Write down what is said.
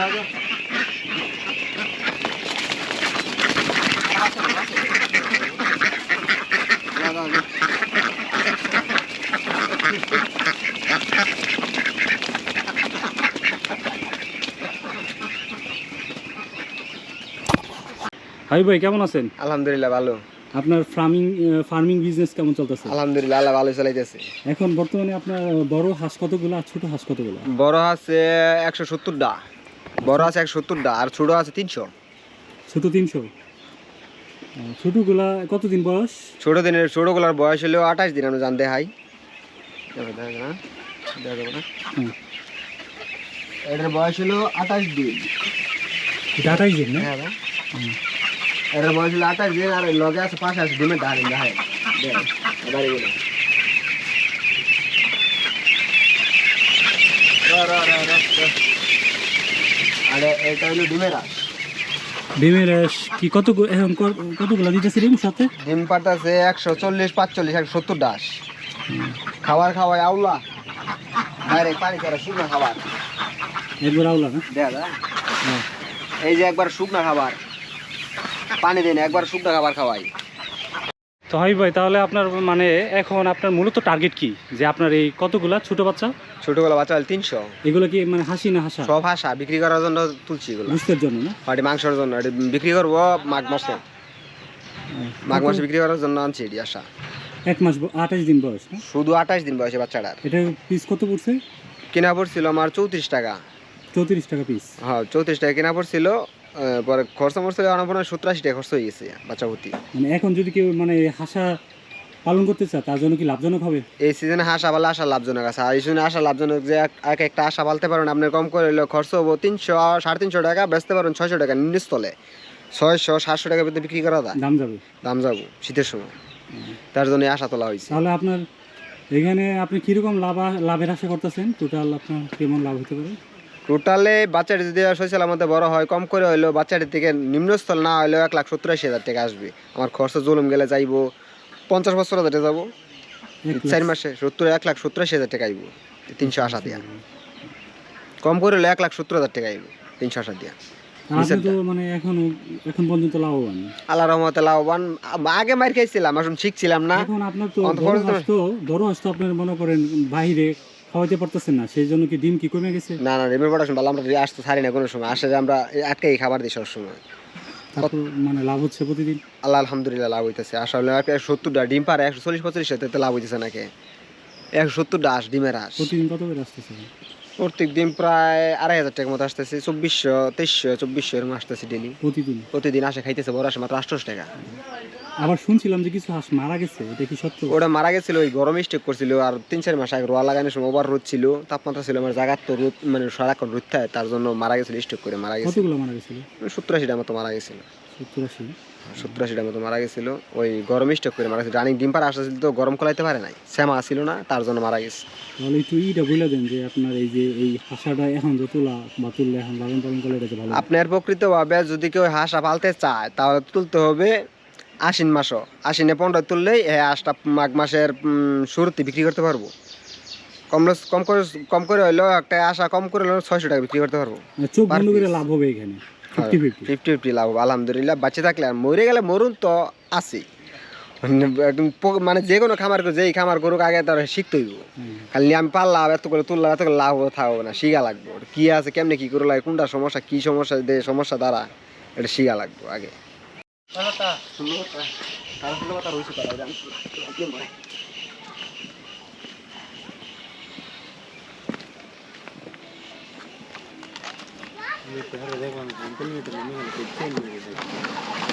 Valeu. High ভাই কেমন আছেন? আলহামদুলিল্লাহ ভালো। আপনার ফার্মিং ফার্মিং বিজনেস কেমন চলতেছে? আলহামদুলিল্লাহ আল্লাহ ভালো চালাইতেছে। এখন বর্তমানে আপনার বড় হাঁস কতগুলো আর ছোট হাঁস কতগুলো? বড় আছে একশো সত্তরটা। বড় আছে একশো সত্তরটা আর ছোট আছে তিনশো। ছোট তিনশো? ছোটগুলা কতদিন বয়স? ছোট দিনের ছোটগুলোর বয়স হলো আঠাশ দিন আমরা জানতে হাই। এটার বয়স হলো আঠাশ দিন। এটা আঠাইশ দিন না? হ্যাঁ বয়স হলো আঠাশ দিন আর লগে আছে পাশে আছে ডিমের ডাল দেখায় আর এটা হলো ডিমের আঁশ। ডিমের কি কত এখন ক- দিতেছে ডিম সাথে? ডিম একশো চল্লিশ পাঁচচল্লিশ একশো সত্তর ডাস। খাবার খাওয়াই আউলা। ডাইরেক্ট পানি ছাড়া শুকনো খাবার। একবার আওলা না? দেখা। এই যে একবার শুকনো খাবার। পানি দিন একবার শুকনো খাবার খাওয়াই। তো হাই ভাই তাহলে আপনার মানে এখন আপনার মূলত টার্গেট কি? যে আপনার এই কতগুলা ছোট বাচ্চা? ছোটগুলো বাচ্চা হলে তিনশো। এগুলো কি মানে হাসি না হাসা? সব হাসা বিক্রি করার জন্য তুলছি এগুলো। বুঝতে জন্য না? পাটি মাংসের জন্য এটি বিক্রি করব মাঘ মাসে। মাঘ মাসে বিক্রি করার জন্য আনছি এটি আশা। এক মাস আঠাশ দিন বয়স শুধু আঠাশ দিন বয়সে বাচ্চাটার। এটা পিস কত পড়ছে? কেনা পড়ছিল আমার চৌত্রিশ টাকা। চৌত্রিশ টাকা পিস হ্যাঁ চৌত্রিশ টাকা কেনা পড়ছিল পরে খরচ মরছিল আমার মনে সত্তর আশি টাকা খরচ হয়ে গেছে বাচ্চা ভর্তি। মানে এখন যদি কেউ মানে হাসা পালন করতে চায় তার জন্য কি লাভজনক হবে? এই সিজনে হাঁস আবালে আসা লাভজনক আছে। আর এই সিজনে আসা লাভজনক যে এক- এক একটা আশা পালতে পারেন আপনি কম করে হলেও খরচ হব তিনশো সাড়ে তিনশো টাকা বেচতে পারেন ছয়শো টাকা নিম্নস্থলে। ছয়শো সাতশো টাকা ভিতরে বিক্রি করা যায়। দাম যাবে। দাম যাব শীতের সময়। তার জন্য আশা তোলা হয়েছে। তাহলে আপনার এখানে আপনি কীরকম লাভ লাভের আশা করতেছেন? টোটাল আপনার কেমন লাভ হতে পারে? টোটালে বাচ্চাটি যদি শৈশালের মধ্যে বড় হয় কম করে হইলেও বাচ্চাটির থেকে নিম্নস্থল না হলেও এক লাখ সত্তর আশি হাজার টাকা আসবে। আমার খরচ জুলুম গেলে যাইবো পঞ্চাশ বছর হাজার যাব চার মাসে সত্তর এক লাখ সত্তর আশি হাজার টাকা আইব তিনশো আশা দিয়া। কম করে হলে এক লাখ সত্তর হাজার টাকা আইব তিনশো আশা দিয়া। আপনি তো মানে এখন এখন পর্যন্ত লাভবান? আল্লাহ রহমতে লাভবান। আগে মার খাইছিলাম আসলে শিখছিলাম না। এখন আপনার তো অন্ত বড় খরচ তো- হাঁস তো বড় হাঁস তো আপনার মনে করেন বাইরে খাওয়াইতে পারতেছেন না সেই জন্য কি ডিম কি কমে গেছে? না না রেমের পড়াশোনা ভালো আমরা আসতে ছাড়ি না কোনো সময়। আসে যে আমরা আটকাই খাবার দিই সবসময়। তারপর মানে লাভ হচ্ছে প্রতিদিন? আল্লাহ আলহামদুলিল্লাহ লাভ হইতেছে। একশো সত্তরটা ডিম পারে একশো চল্লিশ পঁচিশ লাভ হইতেছে নাকি? একশো সত্তরটা হাঁস ডিমের হাঁস প্রতিদিন কত করে আসতেছে? প্রত্যেক দিন প্রায় আড়াই হাজার টাকার মতো আসতেছে চব্বিশশো তেইশশো চব্বিশশো এরকম আসতেছে ডেলি প্রতিদিন? প্রতিদিন আসে খাইতেছে বড় আসে মাত্র আটশোশো টাকা। আবার শুনছিলাম যে কিছু হাঁস মারা গেছে এটা কি সত্য? ওটা মারা গেছিল ওই গরম স্টেপ করছিল আর তিন চার মাস আগে রোয়া লাগানোর সময় ওভার রোদ ছিল তাপমাত্রা ছিল আমার জায়গার তো রোদ মানে সারাক্ষণ রোদ থাকে তার জন্য মারা গেছিল স্টেপ করে মারা গেছিল। কতগুলো মারা গেছিল? সত্তর আশিটার মতো মারা গেছিল। সত্তর আশি? সত্তর আশিটার মতো মারা গেছিল ওই গরম স্টেপ করে মারা গেছিল। রানিং ডিম পার আসছিল তো গরম কলাইতে পারে নাই শ্যামা ছিল না তার জন্য মারা গেছে। তাহলে একটু ইটা বলে দেন যে আপনার এই যে এই হাঁসাটা এখন যে তোলা বা তুললে এখন লালন পালন করলে এটা ভালো। আপনার প্রকৃতভাবে যদি কেউ হাঁস পালতে চায় তাহলে তুলতে হবে আশ্বিন মাসও। আশ্বিনে পনেরো তুললেই এই হাঁসটা মাঘ মাসের শুরুতে বিক্রি করতে পারব। কম লস- কম করে কম করে হইলেও একটা আশা কম করে হলেও ছয়শো টাকা বিক্রি করতে পারব। মানে চোখ বন্ধ করে লাভ হবে এখানে। Fifty fifty. লাভ হবে, আলহামদুলিল্লাহ। বাচ্চা থাকলে আর মরে গেলে মরুন তো আছেই। মানে একদম মানে যে কোনো খামার যেই খামার করুক আগে তার শিখতে হইব। খালি আমি পারলাম এত করে তুললাম এত করে লাভ থাকব না শিখা লাগবো। কি আছে কেমনে কি করে লাগে কোনটা সমস্যা কি সমস্যা দে সমস্যা দ্বারা এটা শিখা লাগবো আগে। 흘렀다. 흘렀다. 다른 흘러갔다 로이스 따라 우리 안 뛰는 거네. 이렇게 하루 내가 네 안 끝내도 못 내는 게 제일 문제지.